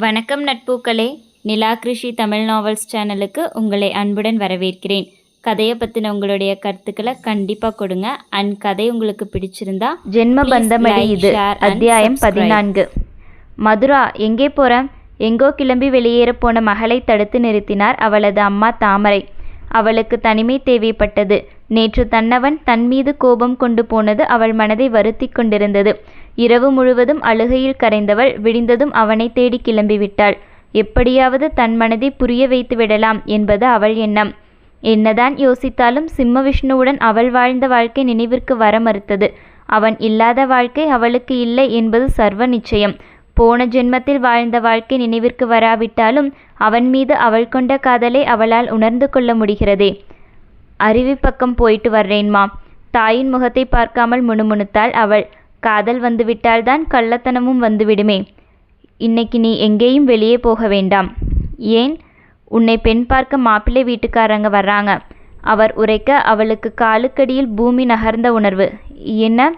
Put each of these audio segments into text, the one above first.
வணக்கம் நட்பூக்களே. நிலா கிருஷி தமிழ் நாவல்ஸ் சேனலுக்கு உங்களை அன்புடன் வரவேற்கிறேன். கதையை பற்றின உங்களுடைய கருத்துக்களை கண்டிப்பாக கொடுங்க. அண்ட் கதை உங்களுக்கு பிடிச்சிருந்தா ஜென்ம பந்தமடி இது. அத்தியாயம். பதினான்கு. மதுரா எங்கே போற எங்கோ கிளம்பி வெளியேற போன மகளை தடுத்து நிறுத்தினார் அவளது அம்மா தாமரை. அவளுக்கு தனிமை தேவைப்பட்டது. நேற்று தன்னவன் தன் மீது கோபம் கொண்டு போனது அவள் மனதை வருத்தி கொண்டிருந்தது. இரவு முழுவதும் அழுகையில் கரைந்தவள் விடிந்ததும் அவனை தேடி கிளம்பிவிட்டாள். எப்படியாவது தன் மனதை புரிய வைத்து விடலாம் என்பது அவள் எண்ணம். என்னதான் யோசித்தாலும் சிம்ம விஷ்ணுவுடன் அவள் வாழ்ந்த வாழ்க்கை நினைவிற்கு வர மறுத்தது. அவன் இல்லாத வாழ்க்கை அவளுக்கு இல்லை என்பது சர்வ நிச்சயம். போன ஜென்மத்தில் வாழ்ந்த வாழ்க்கை நினைவிற்கு வராவிட்டாலும் அவன் மீது அவள் கொண்ட காதலை அவளால் உணர்ந்து கொள்ள முடிகிறதே. அருவி பக்கம் போயிட்டு வர்றேன்மா. தாயின் முகத்தை பார்க்காமல் முணுமுணுத்தாள் அவள். காதல் வந்துவிட்டால்தான் கள்ளத்தனமும் வந்துவிடுமே. இன்னைக்கு நீ எங்கேயும் வெளியே போக வேண்டாம். ஏன்? உன்னை பெண் பார்க்க மாப்பிள்ளை வீட்டுக்காரங்க வர்றாங்க. அவர் உரைக்க அவளுக்கு காலுக்கடியில் பூமி நகர்ந்த உணர்வு. என்ன?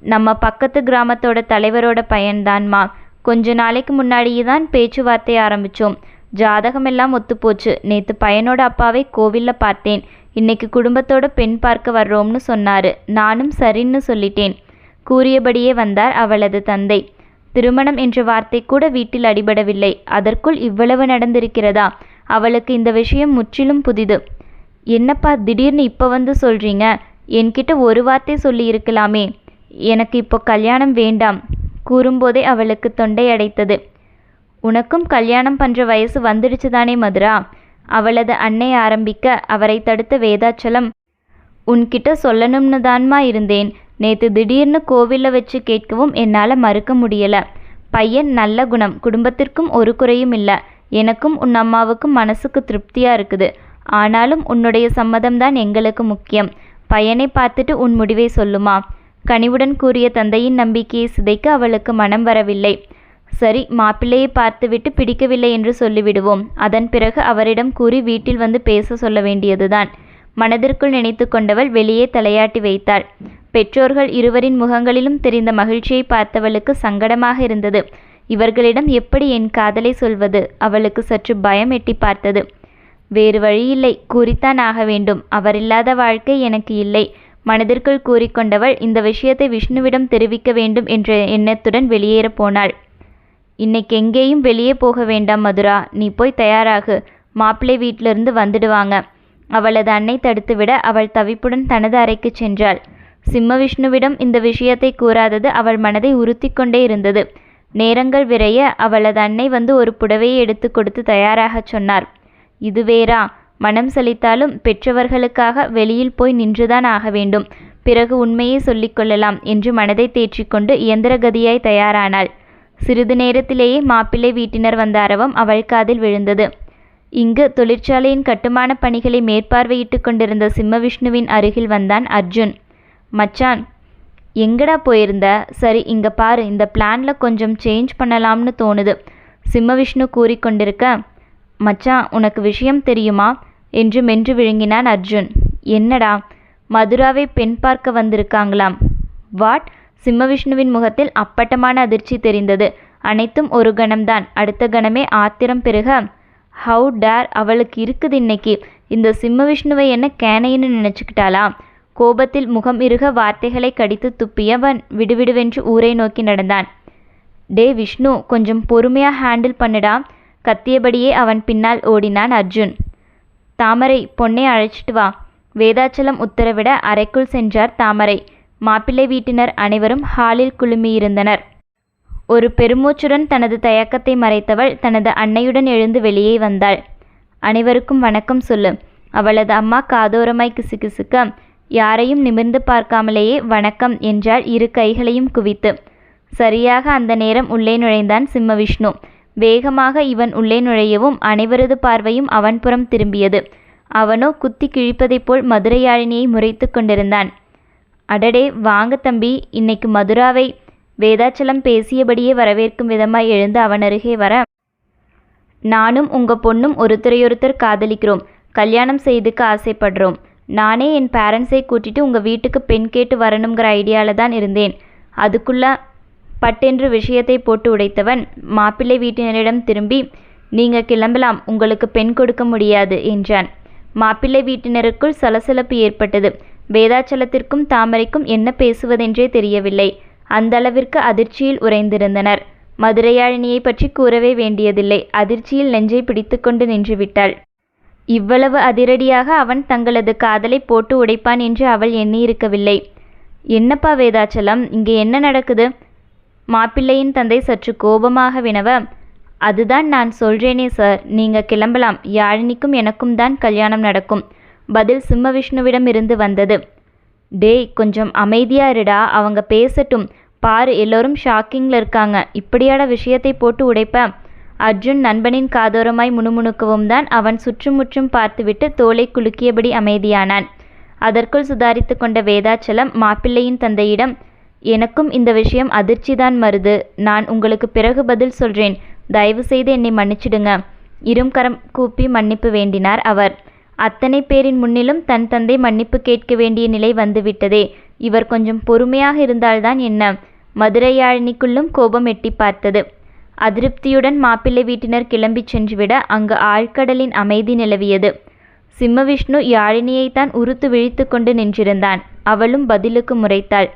நம்ம பக்கத்து கிராமத்தோட தலைவரோட பையன்தான்மா கொஞ்ச நாளைக்கு முன்னாடியே தான் பேச்சுவார்த்தை ஆரம்பித்தோம் ஜாதகமெல்லாம் ஒத்துப்போச்சு. நேற்று பையனோட அப்பாவை கோவில்ல பார்த்தேன். இன்னைக்கு குடும்பத்தோட பெண் பார்க்க வர்றோம்னு சொன்னார். நானும் சரின்னு சொல்லிட்டேன். கூறியபடியே வந்தார் அவளது தந்தை. திருமணம் என்ற வார்த்தை கூட வீட்டில் அடிபடவில்லை. அதற்குள் இவ்வளவு நடந்திருக்கிறதா? அவளுக்கு இந்த விஷயம் முற்றிலும் புதிது. என்னப்பா திடீர்னு இப்போ வந்து சொல்றீங்க? என்கிட்ட ஒரு வார்த்தை சொல்லியிருக்கலாமே எனக்கு இப்போ கல்யாணம் வேண்டாம் கூறும்போதே அவளுக்கு தொண்டை அடைத்தது. உனக்கும் கல்யாணம் பண்ணுற வயசு வந்துடுச்சு தானே மதுரா? அவளது அன்னை ஆரம்பிக்க அவரை தடுத்த வேதாச்சலம் உன்கிட்ட சொல்லணும்னு தான்மா இருந்தேன். நேற்று திடீர்னு கோவிலில் வச்சு கேட்கவும் என்னால் மறுக்க முடியலை. பையன் நல்ல குணம். குடும்பத்திற்கும் ஒரு குறையும் இல்லை. எனக்கும் உன் அம்மாவுக்கும் மனசுக்கு திருப்தியாக இருக்குது. ஆனாலும் உன்னுடைய சம்மதம்தான் எங்களுக்கு முக்கியம். பையனை பார்த்துட்டு உன் முடிவை சொல்லுமா? கனிவுடன் கூறிய தந்தையின் நம்பிக்கையை சிதைக்க அவளுக்கு மனம் வரவில்லை. சரி மாப்பிள்ளையை பார்த்துவிட்டு பிடிக்கவில்லை என்று சொல்லிவிடுவோம். அதன் பிறகு அவரிடம் கூறி வீட்டில் வந்து பேச சொல்ல வேண்டியதுதான். மனதிற்குள் நினைத்து கொண்டவள் வெளியே தலையாட்டி வைத்தாள். பெற்றோர்கள் இருவரின் முகங்களிலும் தெரிந்த மகிழ்ச்சியை பார்த்தவளுக்கு சங்கடமாக இருந்தது. இவர்களிடம் எப்படி என் காதலை சொல்வது? அவளுக்கு சற்று பயம் எட்டி பார்த்தது. வேறு வழியில்லை. கூறித்தான் ஆக வேண்டும். அவரில்லாத வாழ்க்கை எனக்கு இல்லை. மனதிற்குள் கூறிக்கொண்டவள் இந்த விஷயத்தை விஷ்ணுவிடம் தெரிவிக்க வேண்டும் என்ற எண்ணத்துடன் வெளியேறப் போனாள். இன்னைக்கு எங்கேயும் வெளியே போக வேண்டாம் மதுரா. நீ போய் தயாராகு. மாப்பிள்ளை வீட்டிலிருந்து வந்துடுவாங்க. அவளது அன்னை தடுத்துவிட அவள் தவிப்புடன் தனது அறைக்கு சென்றாள். சிம்ம விஷ்ணுவிடம் இந்த விஷயத்தை கூறாதது அவள் மனதை உறுத்தி கொண்டே இருந்தது. நேரங்கள் விரைய அவளது அன்னை வந்து ஒரு புடவையை எடுத்து கொடுத்து தயாராகச் சொன்னார். இதுவேரா மனம் சலித்தாலும் பெற்றவர்களுக்காக வெளியில் போய் நின்றுதான் ஆக வேண்டும். பிறகு உண்மையை சொல்லிக்கொள்ளலாம் என்று மனதை தேற்றிக்கொண்டு இயந்திரகதியாய் தயாரானாள். சிறிது நேரத்திலேயே மாப்பிள்ளை வீட்டினர் வந்த அரவம் அவள் காதில் விழுந்தது. இங்கு தொழிற்சாலையின் கட்டுமான பணிகளை மேற்பார்வையிட்டு கொண்டிருந்த சிம்மவிஷ்ணுவின் அருகில் வந்தான் அர்ஜுன். மச்சான் எங்கடா போயிருந்த? சரி இங்க பாரு இந்த பிளான்ல கொஞ்சம் சேஞ்ச் பண்ணலாம்னு தோணுது சிம்மவிஷ்ணு கூறிக்கொண்டிருக்க மச்சான் உனக்கு விஷயம் தெரியுமா? என்று மென்று விழுங்கினான் அர்ஜுன். என்னடா மதுராவை பெண் பார்க்க வந்திருக்காங்களாம். வாட்? சிம்மவிஷ்ணுவின் முகத்தில் அப்பட்டமான அதிர்ச்சி தெரிந்தது. அனைத்தும் ஒரு கணம்தான். அடுத்த கணமே ஆத்திரம் பெருக. ஹவு டேர் அவளுக்கு இருக்குது இன்னைக்கு? இந்த சிம்ம விஷ்ணுவை என்ன கேனைன்னு நினச்சிக்கிட்டாளா? கோபத்தில் முகம் இருக வார்த்தைகளை கடித்து துப்பியவன் விடுவிடுவென்று ஊரை நோக்கி நடந்தான். டே விஷ்ணு கொஞ்சம் பொறுமையா ஹேண்டில் பண்ணுடா. கத்தியபடியே அவன் பின்னால் ஓடினான் அர்ஜுன். தாமரை பொண்ணை அழைச்சிட்டு வா. வேதாச்சலம் உத்தரவிட அறைக்குள் சென்றார் தாமரை. மாப்பிள்ளை வீட்டினர் அனைவரும் ஹாலில் குழுமியிருந்தனர். ஒரு பெருமூச்சுடன் தனது தயக்கத்தை மறைத்தவள் தனது அன்னையுடன் எழுந்து வெளியே வந்தாள். அனைவருக்கும் வணக்கம் சொல்லு. அவளது அம்மா காதோரமாய் கிசுகிசுக்க யாரையும் நிமிர்ந்து பார்க்காமலேயே வணக்கம் என்றாள் இரு கைகளையும் குவித்து. சரியாக அந்த நேரம் உள்ளே நுழைந்தான் சிம்மவிஷ்ணு வேகமாக இவன் உள்ளே நுழையவும் அனைவரது பார்வையும் அவன் புறம் திரும்பியது. அவனோ குத்தி கிழிப்பதைப் போல் மதுரையாழினியை முறைத்து கொண்டிருந்தான். அடடே வாங்க தம்பி இன்னைக்கு மதுராவை வேதாச்சலம் பேசியபடியே வரவேற்கும் விதமாய் எழுந்து அவன் அருகே வர நானும் உங்க பொண்ணும் ஒருத்தரையொருத்தர் காதலிக்கிறோம். கல்யாணம் செய்துக்க ஆசைப்படுறோம். நானே என் பேரண்ட்ஸை கூட்டிட்டு உங்கள் வீட்டுக்கு பெண் கேட்டு வரணுங்கிற ஐடியாவில் தான் இருந்தேன். அதுக்குள்ள பட்டென்று விஷயத்தை போட்டு உடைத்தவன் மாப்பிள்ளை வீட்டினரிடம் திரும்பி நீங்கள் கிளம்பலாம் உங்களுக்கு பெண் கொடுக்க முடியாது என்றான். மாப்பிள்ளை வீட்டினருக்குள் சலசலப்பு ஏற்பட்டது. வேதாச்சலத்திற்கும் தாமரைக்கும் என்ன பேசுவதென்றே தெரியவில்லை. அந்த அளவிற்கு அதிர்ச்சியில் உறைந்திருந்தனர். மதுரையாழினியை பற்றி கூறவே வேண்டியதில்லை. அதிர்ச்சியில் நெஞ்சை பிடித்துக்கொண்டு நின்றுவிட்டாள். இவ்வளவு அதிரடியாக அவன் தங்களது காதலை போட்டு உடைப்பான் என்று அவள் எண்ணியிருக்கவில்லை. என்னப்பா வேதாச்சலம் இங்கே என்ன நடக்குது? மாப்பிள்ளையின் தந்தை சற்று கோபமாக வினவ அதுதான் நான் சொல்றேனே சார். நீங்க கிளம்பலாம். யாழினிக்கும் எனக்கும் தான் கல்யாணம் நடக்கும். பதில் சிம்மவிஷ்ணுவிடம் இருந்து வந்தது. டேய் கொஞ்சம் அமைதியாக இருடா. அவங்க பேசட்டும். பாரு எல்லோரும் ஷாக்கிங்கில் இருக்காங்க. இப்படியாட விஷயத்தை போட்டு உடைப்ப அர்ஜுன் நண்பனின் காதோரமாய் முணுமுணுக்கவும் தான் அவன் சுற்றுமுற்றும் பார்த்துவிட்டு தோலை குலுக்கியபடி அமைதியானான். அதற்குள் சுதாரித்து கொண்ட வேதாச்சலம் மாப்பிள்ளையின் தந்தையிடம் எனக்கும் இந்த விஷயம் அதிர்ச்சிதான் மருது. நான் உங்களுக்கு பிறகு பதில் சொல்றேன். தயவு செய்து என்னை மன்னிச்சிடுங்க. இரும் கரம் கூப்பி மன்னிப்பு வேண்டினார் அவர். அத்தனை பேரின் முன்னிலும் தன் தந்தை மன்னிப்பு கேட்க வேண்டிய நிலை வந்துவிட்டதே. இவர் கொஞ்சம் பொறுமையாக இருந்தால்தான் என்ன? மதுரையாழினிக்குள்ளும் கோபம் எட்டி பார்த்தது. அதிருப்தியுடன் மாப்பிள்ளை வீட்டினர் கிளம்பிச் சென்றுவிட அங்கு ஆழ்கடலின் அமைதி நிலவியது. சிம்மவிஷ்ணு யாழினியைத்தான் உறுத்து விழித்து கொண்டு நின்றிருந்தான். அவளும் பதிலுக்கு முறைத்தாள்.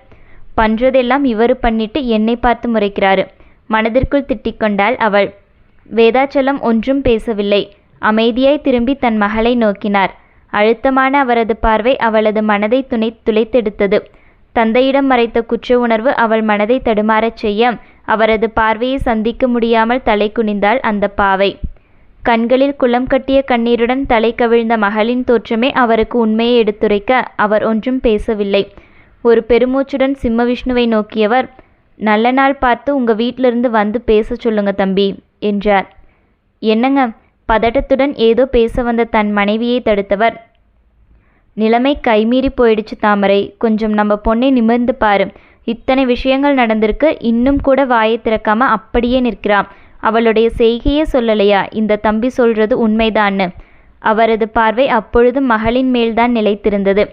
பண்றதெல்லாம் இவரு பண்ணிட்டு என்னை பார்த்து முறைக்கிறாரு. மனதிற்குள் திட்டிக்கொண்டாள் அவள். வேதாச்சலம் ஒன்றும் பேசவில்லை. அமைதியாய் திரும்பி தன் மகளை நோக்கினார். அழுத்தமான அவரது பார்வை அவளது மனதை துணை துளைத்தெடுத்தது. தந்தையிடம் மறைத்த குற்ற உணர்வு அவள் மனதை தடுமாறச் செய்ய அவரது பார்வையை சந்திக்க முடியாமல் தலை குனிந்தாள் அந்த பாவை. கண்களில் குளம் கட்டிய கண்ணீருடன் தலை கவிழ்ந்த மகளின் தோற்றமே அவருக்கு உண்மையை எடுத்துரைக்க அவர் ஒன்றும் பேசவில்லை. ஒரு பெருமூச்சுடன் சிம்ம விஷ்ணுவை நோக்கியவர் நல்ல நாள் பார்த்து உங்க வீட்டிலிருந்து வந்து பேச சொல்லுங்க தம்பி என்றார். என்னங்க? பதட்டத்துடன் ஏதோ பேச வந்த தன் மனைவியை தடுத்தவர். நிலைமை கைமீறி போயிடுச்சு தாமரை. கொஞ்சம் நம்ம பொண்ணை நிமிர்ந்து பாரு. இத்தனை விஷயங்கள் நடந்திருக்கு. இன்னும் கூட வாயை திறக்காம அப்படியே நிற்கிறான். அவளுடைய செய்கையே சொல்லலையா? இந்த தம்பி சொல்றது உண்மைதான்னு. அவரது பார்வை அப்பொழுதும் மகளின் மேல்தான் நிலைத்திருந்தது.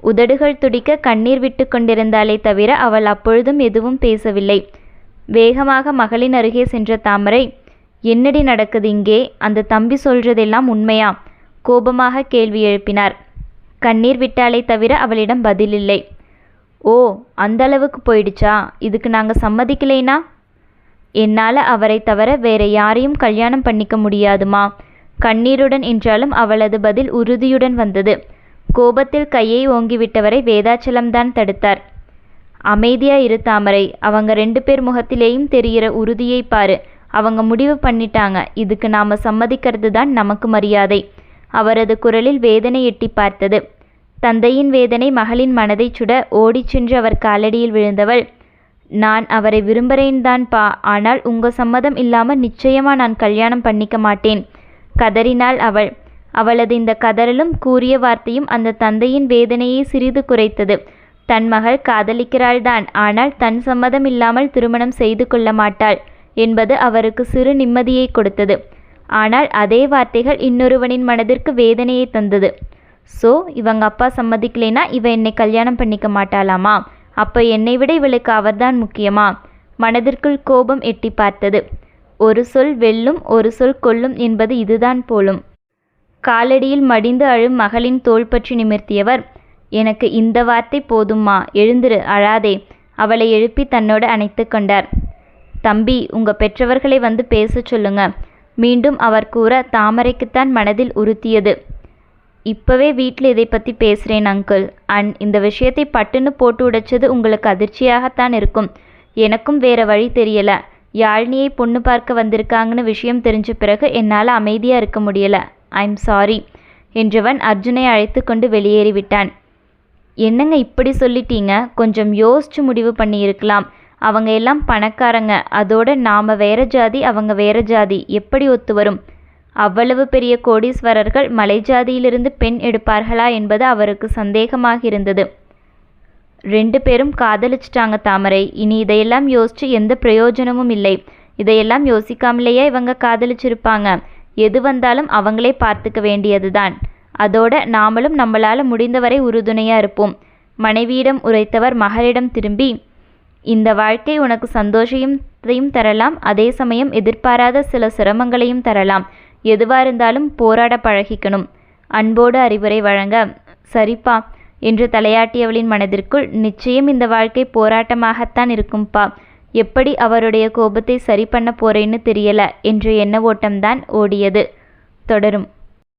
உதடுகள் துடிக்க கண்ணீர் விட்டு கொண்டிருந்தாலே தவிர அவள் அப்பொழுதும் எதுவும் பேசவில்லை. வேகமாக மகளின் அருகே சென்ற தாமரை என்னடி நடக்குது இங்கே? அந்த தம்பி சொல்றதெல்லாம் உண்மையா? கோபமாக கேள்வி எழுப்பினார். கண்ணீர் விட்டாலே தவிர அவளிடம் பதிலில்லை. ஓ அந்த அளவுக்கு போயிடுச்சா? இதுக்கு நாங்கள் சம்மதிக்கலைனா? என்னால் அவரை தவிர வேற யாரையும் கல்யாணம் பண்ணிக்க முடியாதுமா? கண்ணீருடன் என்றாலும் அவளது பதில் உறுதியுடன் வந்தது. கோபத்தில் கையை ஓங்கிவிட்டவரை வேதாச்சலம்தான் தடுத்தார். அமைதியா இரு தாமரை அவங்க ரெண்டு பேர் முகத்திலேயும் தெரிகிற உறுதியை பாரு. அவங்க முடிவு பண்ணிட்டாங்க. இதுக்கு நாம சம்மதிக்கிறது தான் நமக்கு மரியாதை. அவரது குரலில் வேதனை எட்டி பார்த்தது. தந்தையின் வேதனை மகளின் மனதை சுட ஓடிச் சென்று அவர் காலடியில் விழுந்தவள். நான் அவரை விரும்புகிறேன் தான் பா. ஆனால் உங்க சம்மதம் இல்லாமல் நிச்சயமா நான் கல்யாணம் பண்ணிக்க மாட்டேன் கதறினாள் அவள். அவளது இந்த கதறலும் கூறிய வார்த்தையும் அந்த தந்தையின் வேதனையை சிறிது குறைத்தது. தன் மகள் காதலிக்கிறாள்தான். ஆனால் தன் சம்மதம் இல்லாமல் திருமணம் செய்து கொள்ள மாட்டாள். என்பது அவருக்கு சிறு நிம்மதியை கொடுத்தது. ஆனால் அதே வார்த்தைகள் இன்னொருவனின் மனதிற்கு வேதனையை தந்தது. ஸோ இவங்க அப்பா சம்மதிக்கலைனா இவ என்னை கல்யாணம் பண்ணிக்க மாட்டாளாமா? அப்போ என்னை விட இவளுக்கு அவர்தான் முக்கியமா? மனதிற்குள் கோபம் எட்டி பார்த்தது. ஒரு சொல் வெல்லும் ஒரு சொல் கொல்லும் என்பது இதுதான் போலும். காலடியில் மடிந்து அழும் மகளின் தோல் பற்றி நிமிர்த்தியவர் எனக்கு இந்த வார்த்தை போதும்மா எழுந்திரு அழாதே. அவளை எழுப்பி தன்னோடு அணைத்து கொண்டார். தம்பி உங்க பெற்றவர்களை வந்து பேசச் சொல்லுங்க. மீண்டும் அவர் கூற தாமரைக்குத்தான் மனதில் உறுத்தியது. இப்போவே வீட்டில் இதை பற்றி பேசுகிறேன் அங்கிள். அண்ட் இந்த விஷயத்தை பட்டுன்னு போட்டு உடைச்சது உங்களுக்கு அதிர்ச்சியாகத்தான் இருக்கும். எனக்கும் வேற வழி தெரியல. யாழினியை பொண்ணு பார்க்க வந்திருக்காங்கன்னு விஷயம் தெரிஞ்ச பிறகு என்னால் அமைதியாக இருக்க முடியல. ஐம் சாரி என்றவன் அர்ஜுனை அழைத்து கொண்டு வெளியேறிவிட்டான். என்னங்க இப்படி சொல்லிட்டீங்க? கொஞ்சம் யோசிச்சு முடிவு பண்ணியிருக்கலாம். அவங்க எல்லாம் பணக்காரங்க. அதோட நாம வேற ஜாதி அவங்க வேற ஜாதி. எப்படி ஒத்து வரும்? அவ்வளவு பெரிய கோடீஸ்வரர்கள் மலை ஜாதியிலிருந்து பெண் எடுப்பார்களா என்பது அவருக்கு சந்தேகமாக இருந்தது. ரெண்டு பேரும் காதலிச்சிட்டாங்க தாமரை. இனி இதையெல்லாம் யோசிச்சு எந்த பிரயோஜனமும் இல்லை. இதையெல்லாம் யோசிக்காமலேயே இவங்க காதலிச்சிருப்பாங்க. எது வந்தாலும் அவங்களே பார்த்துக்க வேண்டியதுதான். அதோட நாமளும் நம்மளால முடிந்தவரை உறுதுணையா இருப்போம். மனைவியிடம் உரைத்தவர் மகளிடம் திரும்பி இந்த வாழ்க்கை உனக்கு சந்தோஷத்தையும் தரலாம் அதே சமயம் எதிர்பாராத சில சிரமங்களையும் தரலாம். எதுவாக இருந்தாலும் போராட பழகிக்கணும். அன்போடு அறிவுரை வழங்க சரிப்பா என்று தலையாட்டியவளின் மனதிற்குள் நிச்சயம் இந்த வாழ்க்கை போராட்டமாகத்தான் இருக்கும்பா. எப்படி அவருடைய கோபத்தை சரி பண்ண போறேன்னு தெரியல என்ற எண்ண ஓட்டம்தான் ஓடியது. தொடரும்.